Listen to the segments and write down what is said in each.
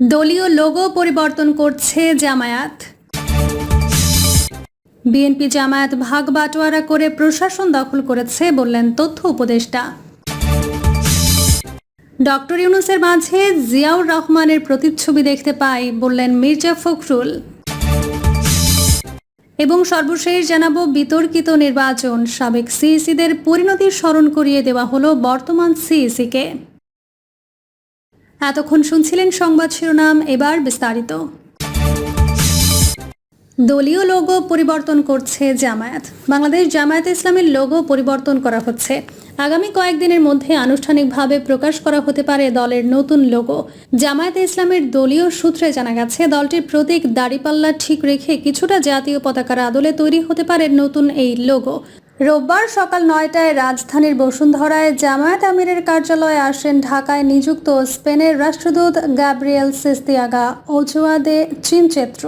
দলীয় লোগো পরিবর্তন করছে জামায়াত। বিএনপি জামায়াত ভাগ বাটোয়ারা করে প্রশাসন দখল করেছে বললেন তথ্য উপদেষ্টা। ডক্টর ইউনুসের মাঝে জিয়াউর রহমানের প্রতিচ্ছবি দেখতে পাই বললেন মির্জা ফখরুল। এবং সর্বশেষ জানাব বিতর্কিত নির্বাচন। সাবেক সিইসিদের পরিণতি স্মরণ করিয়ে দেওয়া হলো বর্তমান সিইসিকে এতক্ষণ শুনছিলেন সংবাদ শিরোনাম, এবার বিস্তারিত। দলীয় লোগো পরিবর্তন করছে জামায়াত। বাংলাদেশ জামায়াত ইসলামের লোগো পরিবর্তন করা হচ্ছে। আগামী কয়েকদিনের মধ্যে আনুষ্ঠানিকভাবে প্রকাশ করা হতে পারে দলের নতুন লোগো। জামায়াতে ইসলামের দলীয় সূত্রে জানা গেছে, দলটির প্রতীক দাড়িপাল্লা ঠিক রেখে কিছুটা জাতীয় পতাকার আদলে তৈরি হতে পারে নতুন এই লোগো। রোববার সকাল নয়টায় রাজধানীর বসুন্ধরায় জামায়াত আমিরের কার্যালয়ে আসেন ঢাকায় নিযুক্ত স্পেনের রাষ্ট্রদূত গ্যাব্রিয়েল সিস্তিয়াগা ওজুয়াদে চিনচেত্র।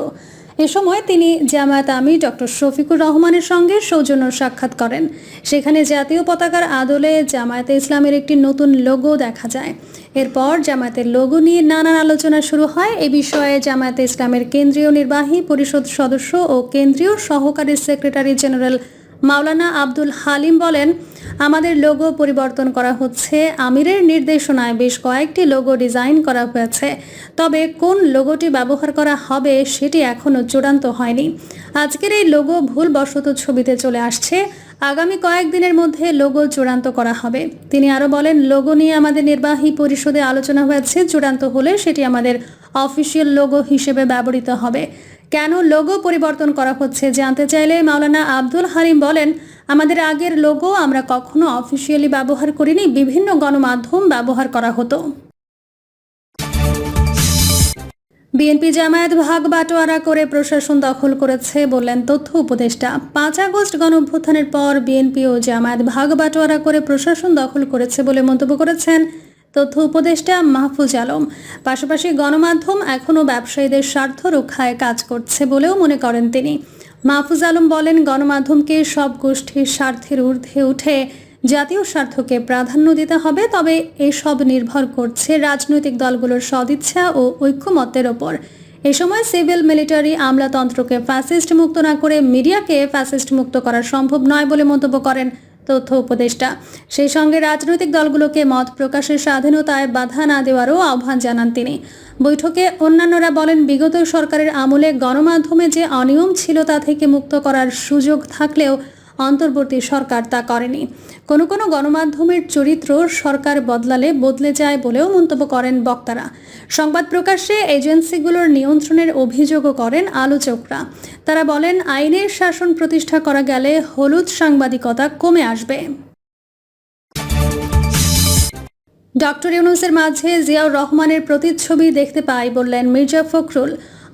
এ সময় তিনি জামায়াত আমির ডক্টর শফিকুর রহমানের সঙ্গে সৌজন্য সাক্ষাৎ করেন। সেখানে জাতীয় পতাকার আদলে জামায়াতে ইসলামের একটি নতুন লোগো দেখা যায়। এরপর জামায়াতের লোগো নিয়ে নানান আলোচনা শুরু হয়। এ বিষয়ে জামায়াতে ইসলামের কেন্দ্রীয় নির্বাহী পরিষদ সদস্য ও কেন্দ্রীয় সহকারী সেক্রেটারি জেনারেল মাওলানা আব্দুল হালিম বলেন, আমাদের লোগো পরিবর্তন করা হচ্ছে। আমিরের নির্দেশনায় বেশ কয়েকটি লোগো ডিজাইন করা হয়েছে। তবে কোন লোগোটি ব্যবহার করা হবে সেটি এখনও চূড়ান্ত হয়নি। আজকের এই লোগো ভুলবশত ছবিতে চলে আসছে। আগামী কয়েকদিনের মধ্যে লোগো চূড়ান্ত করা হবে। তিনি আরও বলেন লোগো নিয়ে আমাদের নির্বাহী পরিষদে আলোচনা হয়েছে। চূড়ান্ত হলে সেটি আমাদের অফিসিয়াল লোগো হিসেবে ব্যবহৃত হবে। কেন লোগো পরিবর্তন করা হচ্ছে জানতে চাইলে মাওলানা আব্দুল হালিম বলেন, আমাদের আগের লোগো আমরা কখনো অফিসিয়ালি ব্যবহার করিনি, বিভিন্ন গণমাধ্যম ব্যবহার করা হতো। বিএনপি জামায়াত ভাগ বাটোয়ারা করে প্রশাসন দখল করেছে বললেন তথ্য উপদেষ্টা। পাঁচ আগস্ট গণ অভ্যুত্থানের পর বিএনপি ও জামায়াত ভাগ বাটোয়ারা করে প্রশাসন দখল করেছে বলে মন্তব্য করেছেন তথ্য উপদেষ্টা মাহফুজ আলম। পাশাপাশি গণমাধ্যম এখনও ব্যবসায়ীদের স্বার্থ রক্ষায় কাজ করছে বলেও মনে করেন তিনি। মাহফুজ আলম বলেন, গণমাধ্যমকে সব গোষ্ঠীর স্বার্থের ঊর্ধ্বে উঠে জাতীয় স্বার্থকে প্রাধান্য দিতে হবে, তবে এসব নির্ভর করছে রাজনৈতিক দলগুলোর সদিচ্ছা ও ঐক্যমত্যের ওপর। এ সময় সিভিল মিলিটারি আমলাতন্ত্রকে ফ্যাসিস্ট মুক্ত না করে মিডিয়াকে ফ্যাসিস্ট মুক্ত করা সম্ভব নয় বলে মন্তব্য করেন। তথ্য উপদেষ্টা। সেই সঙ্গে রাজনৈতিক দলগুলোকে মত প্রকাশের স্বাধীনতায় বাধা না দেওয়ারও আহ্বান জানান তিনি। বৈঠকে অন্যান্যরা বলেন, বিগত সরকারের আমলে গণমাধ্যমে যে অনিয়ম ছিল তা থেকে মুক্ত করার সুযোগ থাকলেও অন্তর্বর্তী সরকার তা করেনি। কোনো কোনো গণমাধ্যমের চরিত্র সরকার বদলালে বদলে যায় বলেও মন্তব্য করেন বক্তারা। সংবাদ প্রকাশে এজেন্সিগুলোর নিয়ন্ত্রণের অভিযোগও করেন আলোচকরা। তারা বলেন, আইনের শাসন প্রতিষ্ঠা করা গেলে হলুদ সাংবাদিকতা কমে আসবে। ডক্টর ইউনুসের মাঝে জিয়াউর রহমানের প্রতিচ্ছবি দেখতে পাই বললেন মির্জা ফখরুল।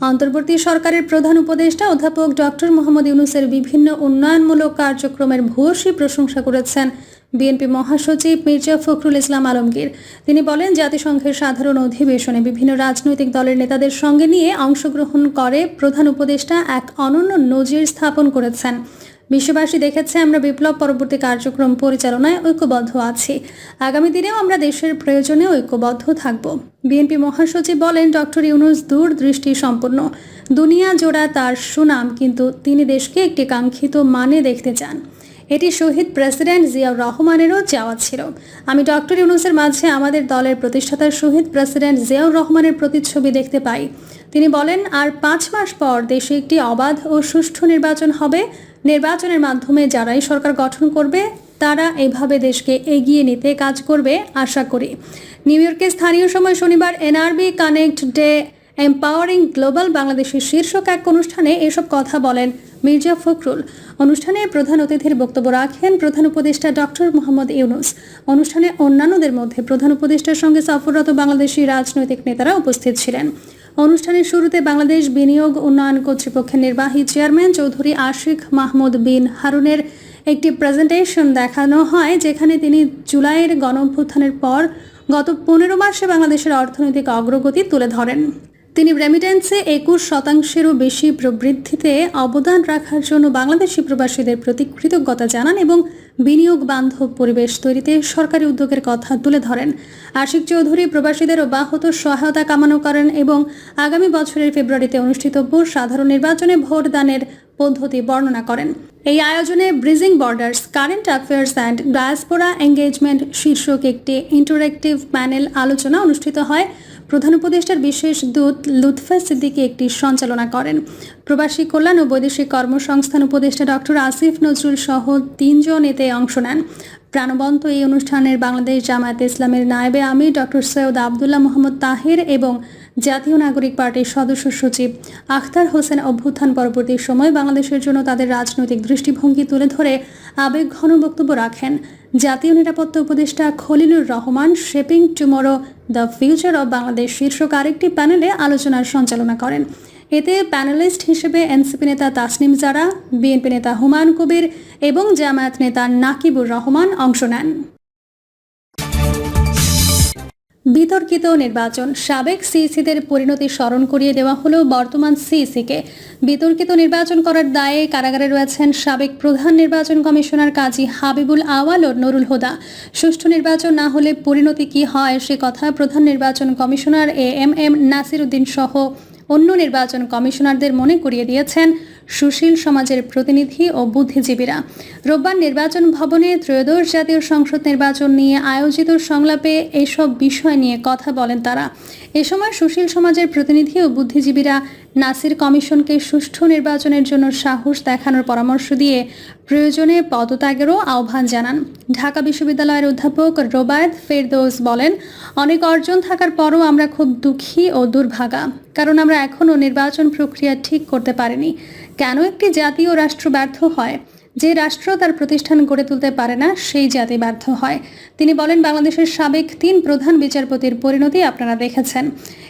অন্তর্বর্তী সরকারের প্রধান উপদেষ্টা অধ্যাপক ডক্টর মোহাম্মদ ইউনুসের বিভিন্ন উন্নয়নমূলক কার্যক্রমের ভূয়সী প্রশংসা করেছেন বিএনপি মহাসচিব মির্জা ফখরুল ইসলাম আলমগীর। তিনি বলেন, জাতিসংঘের সাধারণ অধিবেশনে বিভিন্ন রাজনৈতিক দলের নেতাদের সঙ্গে নিয়ে অংশগ্রহণ করে প্রধান উপদেষ্টা এক অনন্য নজির স্থাপন করেছেন। বিশ্ববাসী দেখেছে, আমরা বিপ্লব পরবর্তী কার্যক্রম পরিচালনায় ঐক্যবদ্ধ আছি। আগামী দিনেও আমরা দেশের প্রয়োজনে ঐক্যবদ্ধ থাকব। বিএনপি মহাসচিব বলেন, ডক্টর ইউনুস দূরদৃষ্টি সম্পন্ন দুনিয়া জোড়া তার সুনাম, কিন্তু তিনি দেশকে একটি কাঙ্ক্ষিত মানে দেখতে চান। এটি শহীদ প্রেসিডেন্ট জিয়াউর রহমানেরও চাওয়া ছিল। আমি ডক্টর ইউনুসের মাঝে আমাদের দলের প্রতিষ্ঠাতা শহীদ প্রেসিডেন্ট জিয়াউর রহমানের প্রতিচ্ছবি দেখতে পাই। তিনি বলেন, আর পাঁচ মাস পর দেশে একটি অবাধ ও সুষ্ঠু নির্বাচন হবে নির্বাচনের মাধ্যমে যারাই সরকার গঠন করবে, তারা এভাবে দেশকে এগিয়ে নিতে কাজ করবে আশা করি। নিউ ইয়র্কে স্থানীয় সময় শনিবার NRB connect day empowering global বাংলাদেশের শীর্ষক এক অনুষ্ঠানে এসব কথা বলেন মির্জা ফখরুল। অনুষ্ঠানে প্রধান অতিথির বক্তব্য রাখেন প্রধান উপদেষ্টা ডক্টর মোহাম্মদ ইউনুস। অনুষ্ঠানে অন্যান্যদের মধ্যে প্রধান উপদেষ্টার সঙ্গে সফররত বাংলাদেশি রাজনৈতিক নেতারা উপস্থিত ছিলেন। অনুষ্ঠানের শুরুতে বাংলাদেশ বিনিয়োগ উন্নয়ন কর্তৃপক্ষের নির্বাহী চেয়ারম্যান চৌধুরী আশিক মাহমুদ বিন হারুনের একটি প্রেজেন্টেশন দেখানো হয়, যেখানে তিনি জুলাইয়ের গণঅভ্যুত্থানের পর গত পনেরো মাসে বাংলাদেশের অর্থনৈতিক অগ্রগতি তুলে ধরেন। তিনি রেমিটেন্সে একুশ শতাংশেরও বেশি প্রবৃদ্ধিতে অবদান রাখার জন্য বাংলাদেশি প্রবাসীদের প্রতি কৃতজ্ঞতা জানান এবং বিনিয়োগ বান্ধব পরিবেশ তৈরিতে সরকারি উদ্যোগের কথা তুলে ধরেন। আশিক চৌধুরী প্রবাসীদের অব্যাহত সহায়তা কামনা করেন এবং আগামী বছরের ফেব্রুয়ারিতে অনুষ্ঠিতব্য সাধারণ নির্বাচনে ভোটদানের পদ্ধতি বর্ণনা করেন। এই আয়োজনে bridging borders, current affairs and diaspora engagement শীর্ষক একটি ইন্টারেক্টিভ প্যানেল আলোচনা অনুষ্ঠিত হয়। প্রধান উপদেষ্টার বিশেষ দূত লুৎফা সিদ্দিকী একটি সঞ্চালনা করেন। প্রবাসী কল্যাণ ও বৈদেশিক কর্মসংস্থান উপদেষ্টা ডক্টর আসিফ নজরুল সহ তিনজন এতে অংশ নেন। প্রাণবন্ত এই অনুষ্ঠানের বাংলাদেশ জামায়াতে ইসলামের নায়েবে আমির ডক্টর সৈয়দ আবদুল্লাহ মোহাম্মদ তাহির এবং জাতীয় নাগরিক পার্টির সদস্য সচিব আখতার হোসেন অভ্যুত্থান পরবর্তী সময় বাংলাদেশের জন্য তাদের রাজনৈতিক দৃষ্টিভঙ্গি তুলে ধরে আবেগ ঘন বক্তব্য রাখেন। জাতীয় নিরাপত্তা উপদেষ্টা Khalilur Rahman, shaping tomorrow the future of Bangladesh শীর্ষক আরেকটি প্যানেলে আলোচনার সঞ্চালনা করেন। এতে প্যানেলিস্ট হিসেবে এনসিপি নেতা তাসনিম জারা বিএনপি নেতা হুমায়ুন কবির এবং জামায়াত নেতা নাকিবুর রহমান অংশ নেন। বিতর্কিত নির্বাচন সাবেক সিইসিদের পরিণতি স্মরণ করিয়ে দেওয়া হলো বর্তমান সিইসিকে বিতর্কিত নির্বাচন করার দায়ে কারাগারে রয়েছেন সাবেক প্রধান নির্বাচন কমিশনার কাজী হাবিবুল আওয়াল ও নুরুল হুদা। সুষ্ঠু নির্বাচন না হলে পরিণতি কি হয় সে কথা প্রধান নির্বাচন commissioner A M M Nasir Uddin সহ অন্য নির্বাচন কমিশনারদের মনে করিয়ে দিয়েছেন সুশীল সমাজের প্রতিনিধি ও বুদ্ধিজীবীরা। রোববার নির্বাচন ভবনে ত্রয়োদশ জাতীয় সংসদ নির্বাচন নিয়ে আয়োজিত সংলাপে এসব বিষয় নিয়ে কথা বলেন তারা। এ সময় সুশীল সমাজের প্রতিনিধি ও বুদ্ধিজীবীরা নাসির কমিশনকে সুষ্ঠু নির্বাচনের জন্য সাহস দেখানোর পরামর্শ দিয়ে প্রয়োজনে পদত্যাগেরও আহ্বান জানান। ঢাকা বিশ্ববিদ্যালয়ের অধ্যাপক রোবায়ত ফেরদৌস বলেন, অনেক অর্জন থাকার পরও আমরা খুব দুঃখী ও দুর্ভাগা, কারণ আমরা এখনও নির্বাচন প্রক্রিয়া ঠিক করতে পারিনি। কেন একটি জাতীয় রাষ্ট্র ব্যর্থ হয়? যে রাষ্ট্র তার প্রতিষ্ঠান গড়ে তুলতে পারে না, সেই জাতি বাধ্য হয়। তিনি বলেন, বাংলাদেশের সাবেক তিন প্রধান বিচারপতির পরিণতি আপনারা দেখেছেন।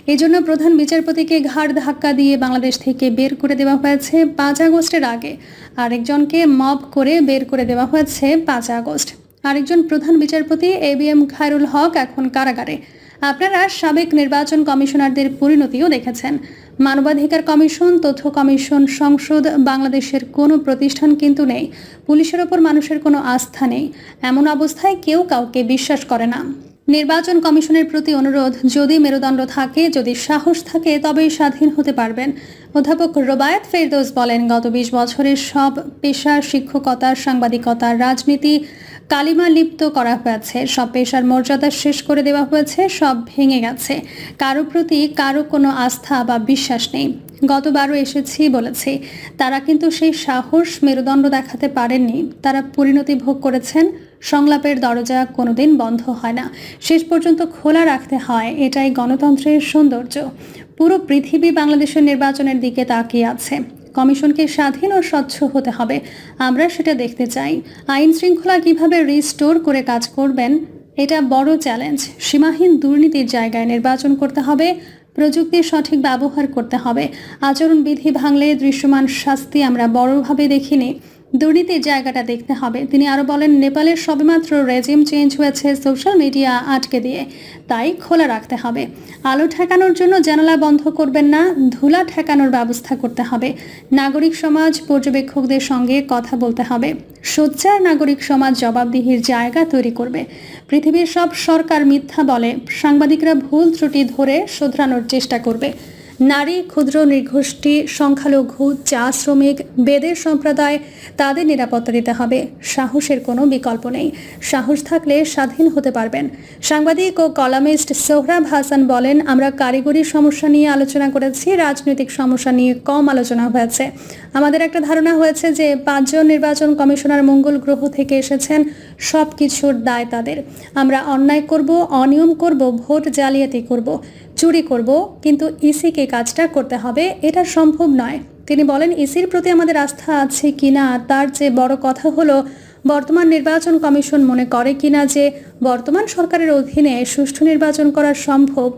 এজন্য প্রধান বিচারপতিকে ঘাড় ধাক্কা দিয়ে বাংলাদেশ থেকে বের করে দেওয়া হয়েছে পাঁচ আগস্টের আগে। আরেকজনকে মব করে বের করে দেওয়া হয়েছে পাঁচ আগস্ট। আরেকজন প্রধান বিচারপতি A B M Khairul Haque এখন কারাগারে। আপনারা সাবেক নির্বাচন কমিশনারদের পরিণতিও দেখেছেন। মানবাধিকার কমিশন, তথ্য কমিশন, সংসদ, বাংলাদেশের কোনো প্রতিষ্ঠান কিন্তু নেই। পুলিশের ওপর মানুষের কোনো আস্থা নেই। এমন অবস্থায় কেউ কাউকে বিশ্বাস করে না। নির্বাচন কমিশনের প্রতি অনুরোধ, যদি মেরুদণ্ড থাকে, যদি সাহস থাকে, তবেই স্বাধীন হতে পারবেন। অধ্যাপক রোবায়ত ফেরদৌস বলেন, গত বিশ বছরের সব পেশা, শিক্ষকতা, সাংবাদিকতা, রাজনীতি কালিমা লিপ্ত করা হয়েছে। সব পেশার মর্যাদা শেষ করে দেওয়া হয়েছে, সব ভেঙে গেছে। কারও প্রতি কারও কোনো আস্থা বা বিশ্বাস নেই। গতবারও এসেছি বলেছি, তারা কিন্তু সেই সাহস মেরুদণ্ড দেখাতে পারেননি। তারা পরিণতি ভোগ করেছেন, সংলাপের দরজা কোনোদিন বন্ধ হয় না। শেষ পর্যন্ত খোলা রাখতে হয়, এটাই গণতন্ত্রের সৌন্দর্য। পুরো পৃথিবী বাংলাদেশের নির্বাচনের দিকে তাকিয়ে আছে। কমিশনকে স্বাধীন ও স্বচ্ছ হতে হবে। আমরা সেটা দেখতে চাই। আইন শৃঙ্খলা কীভাবে রিস্টোর করে কাজ করবেন, এটা বড় চ্যালেঞ্জ সীমাহীন দুর্নীতির জায়গায় নির্বাচন করতে হবে, প্রযুক্তির সঠিক ব্যবহার করতে হবে। আচরণবিধি ভাঙলে দৃশ্যমান শাস্তি আমরা বড়ভাবে দেখিনি। দুর্নীতির জায়গাটা দেখতে হবে। তিনি আরও বলেন, নেপালের সবেমাত্র রেজিম চেঞ্জ হয়েছে সোশ্যাল মিডিয়া আটকে দিয়ে। তাই খোলা রাখতে হবে। আলো ঠেকানোর জন্য জানালা বন্ধ করবেন না, ধুলা ঠেকানোর ব্যবস্থা করতে হবে। নাগরিক সমাজ, পর্যবেক্ষকদের সঙ্গে কথা বলতে হবে। সোচ্চার নাগরিক সমাজ জবাবদিহির জায়গা তৈরি করবে। পৃথিবীর সব সরকার মিথ্যা বলে, সাংবাদিকরা ভুল ত্রুটি ধরে শোধরানোর চেষ্টা করবে। নারী ক্ষুদ্র নৃগোষ্ঠী, সংখ্যালঘু, চা শ্রমিক, বেদের সম্প্রদায়, তাদের নিরাপত্তা দিতে হবে। সাহসের কোনো বিকল্প নেই। সাহস থাকলে স্বাধীন হতে পারবেন। সাংবাদিক ও কলামিস্ট সোহরাব হাসান বলেন, আমরা কারিগরি সমস্যা নিয়ে আলোচনা করেছি, রাজনৈতিক সমস্যা নিয়ে কম আলোচনা হয়েছে। আমাদের একটা ধারণা হয়েছে যে, পাঁচজন নির্বাচন কমিশনার মঙ্গল গ্রহ থেকে এসেছেন সব কিছুর দায় তাদের। আমরা অন্যায় করব, অনিয়ম করব, ভোট জালিয়াতি করব। চুরি করব, কিন্তু ইসিকে কাজটা করতে হবে, এটা সম্ভব নয়। তিনি বলেন, ইসির প্রতি আমাদের আস্থা আছে কিনা তার চেয়ে বড় কথা হলো, বর্তমান নির্বাচন কমিশন মনে করে কিনা যে, বর্তমান সরকারের অধীনে সুষ্ঠু নির্বাচন করা সম্ভব।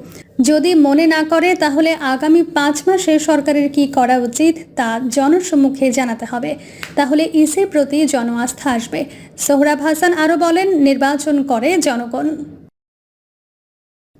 যদি মনে না করে, তাহলে আগামী পাঁচ মাসে সরকারের কি করা উচিত, তা জনসম্মুখে জানাতে হবে। তাহলে ইসির প্রতি জন আস্থা আসবে। সোহরাব হাসান আরও বলেন, নির্বাচন করে জনগণ।